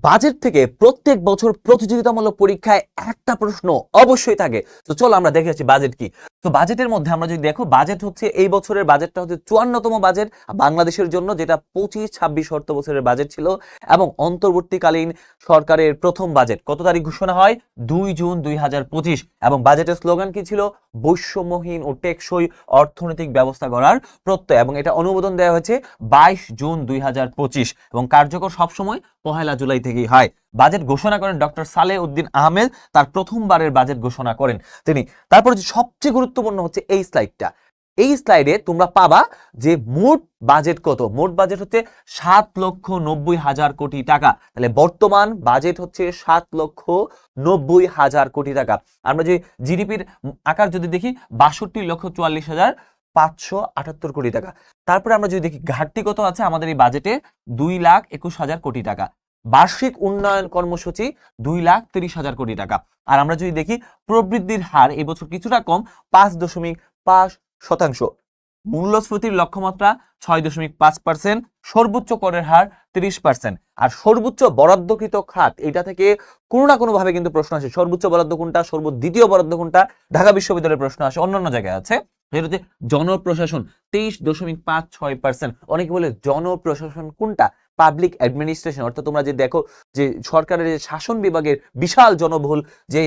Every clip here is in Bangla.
বাজেট থেকে প্রত্যেক বছর প্রতিযোগিতামূলক পরীক্ষায় একটা প্রশ্ন অবশ্যই থাকে। তো চলো আমরা দেখে আসি বাজেট কি। তো বাজেটের মধ্যে আমরা যদি দেখো, বাজেট হচ্ছে এই বছরের বাজেটটা হচ্ছে চুয়ান্নতম বাজেট, বাংলাদেশের জন্য যেটা পঁচিশ, ছাব্বিশ অর্থ বছরের বাজেট ছিল এবং অন্তর্বর্তীকালীন সরকারের প্রথম বাজেট। কত তারিখ ঘোষণা হয়? দুই জুন দুই হাজার পঁচিশ। এবং বাজেটের স্লোগান কি ছিল? বৈষম্যহীন ও টেকসই অর্থনৈতিক ব্যবস্থা গড়ার প্রত্যয়। এবং এটা অনুমোদন দেওয়া হয়েছে বাইশ জুন দুই হাজার পঁচিশ। এবং কার্যকর সবসময় পহেলা জুলাই থেকেই হয়। বাজেট ঘোষণা করেন ডক্টর সালে উদ্দিন আহমেদ। তার প্রথমবারের বাজেট ঘোষণা করেন তিনি। তারপর সবচেয়ে গুরুত্বপূর্ণ হচ্ছে এই স্লাইডটা। এই স্লাইডে তোমরা পাবা যে মোট বাজেট কত? মোট বাজেট হচ্ছে সাত লক্ষ নব্বই হাজার কোটি টাকা। তাহলে বর্তমান বাজেট হচ্ছে সাত লক্ষ নব্বই হাজার কোটি টাকা। আমরা যে জিডিপির আকার যদি দেখি, বাষট্টি লক্ষ চুয়াল্লিশ হাজার পাঁচশো আটাত্তর কোটি টাকা। তারপরে আমরা যদি দেখি ঘাটতি কত আছে, আমাদের এই বাজেটে দুই লাখ একুশ হাজার কোটি টাকা। বার্ষিক উন্নয়ন কর্মসূচি দুই লাখ তিরিশ হাজার কোটি টাকা। আর আমরা যদি দেখি, প্রবৃদ্ধির হার এবছর কিছুটা কম, পাঁচ দশমিক পাঁচ শতাংশ। মূল্যস্ফীতির লক্ষ্যমাত্রা ছয় দশমিক পাঁচ পার্সেন্ট, সর্বোচ্চ করের হার তিরিশ পার্সেন্ট। আর সর্বোচ্চ বরাদ্দকৃত খাত, এটা থেকে কোনো না কোনো ভাবে কিন্তু প্রশ্ন আসে। সর্বোচ্চ বরাদ্দ কোনটা সর্ব দ্বিতীয় বরাদ্দ কোনটা, ঢাকা বিশ্ববিদ্যালয়ের প্রশ্ন আসে অন্যান্য জায়গায় আছে। সেটা হচ্ছে, জনপ্রশাসন, তেইশ দশমিক পাঁচ ছয় পার্সেন্ট। অনেকে বলে, জনপ্রশাসন কোনটা? পাবলিক অ্যাডমিনিস্ট্রেশন অর্থাৎ তোমরা যে দেখো যে সরকারের যে শাসন বিভাগের বিশাল জনবহুল যে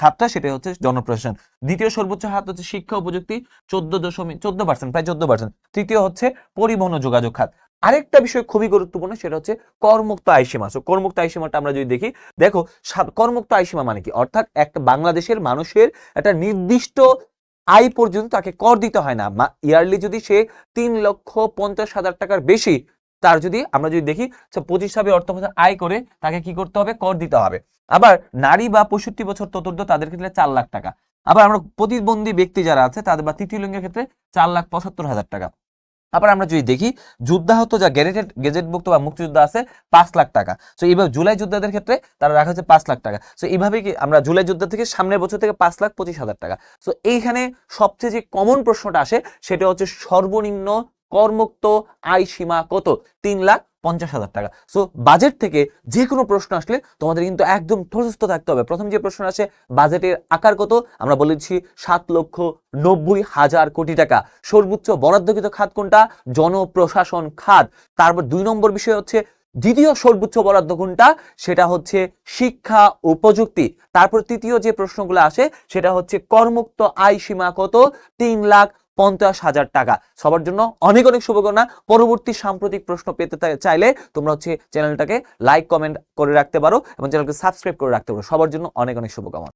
খাতটা সেটা হচ্ছে জনপ্রশাসন। দ্বিতীয় সর্বোচ্চ হাত হচ্ছে শিক্ষা ও প্রযুক্তি চোদ্দ দশমিক, চোদ্দ পার্সেন্ট প্রায় চোদ্দ পার্সেন্ট তৃতীয় হচ্ছে পরিবহন ও যোগাযোগ খাত। আরেকটা বিষয় খুবই গুরুত্বপূর্ণ, সেটা হচ্ছে করমুক্ত আয়সীমা। সো করমুক্ত আয়সীমাটা আমরা যদি দেখি, দেখো করমুক্ত আয়সীমা মানে কি? অর্থাৎ একটা বাংলাদেশের মানুষের একটা নির্দিষ্ট আয় পর্যন্ত তাকে কর দিতে হয় না। ইয়ারলি যদি সে তিন লক্ষ পঞ্চাশ হাজার টাকার বেশি তার যদি আমরা যদি দেখি পঁচিশ সাবে অর্থ আয় করে, তাকে কি করতে হবে? কর দিতে হবে। আবার নারী বা পঁয়ষট্টি বছর চতুর্থ, তাদের ক্ষেত্রে চার লাখ টাকা। আবার আমরা প্রতিবন্ধী ব্যক্তি যারা আছে, তাদের বা তৃতীয় লিঙ্গের ক্ষেত্রে চার লাখ পঁচাত্তর হাজার টাকা। আবার আমরা যদি দেখি, যুদ্ধাহত যা গেজেটেড গেজেটভুক্ত বা মুক্তিযোদ্ধা আছে, পাঁচ লাখ টাকা। সো এইভাবে জুলাই যোদ্ধাদের ক্ষেত্রে তারা রাখা হচ্ছে পাঁচ লাখ টাকা। সো এইভাবে কি আমরা জুলাই যোদ্ধা থেকে সামনের বছর থেকে পাঁচ লাখ পঁচিশ হাজার টাকা। সো এইখানে সবচেয়ে যে কমন প্রশ্নটা আসে, সেটা হচ্ছে সর্বনিম্ন করমুক্ত আয় সীমা কত? তিন লাখ পঞ্চাশ হাজার টাকা। সো বাজেট থেকে যে কোনো প্রশ্ন আসলে তোমাদের কিন্তু একদম প্রস্তুত থাকতে হবে। প্রথম যে প্রশ্ন আসে বাজেটের আকার কত? আমরা বলেছি সাত লক্ষ নব্বই হাজার কোটি টাকা। সর্বোচ্চ বরাদ্দকৃত খাত কোনটা? জনপ্রশাসন খাত। তারপর দুই নম্বর বিষয় হচ্ছে, দ্বিতীয় সর্বোচ্চ বরাদ্দ কোনটা? সেটা হচ্ছে শিক্ষা ও প্রযুক্তি। তারপর তৃতীয় যে প্রশ্নগুলো আসে, সেটা হচ্ছে কর্মুক্ত আয় সীমা কত? তিন লাখ পঞ্চাশ হাজার টাকা। সবার জন্য অনেক অনেক শুভকামনা। পরবর্তী সাম্প্রতিক প্রশ্ন পেতে চাইলে তোমরা হচ্ছে চ্যানেলটাকে লাইক কমেন্ট করে রাখতে পারো এবং চ্যানেলকে সাবস্ক্রাইব করে রাখতে পারো। সবার জন্য অনেক অনেক শুভকামনা।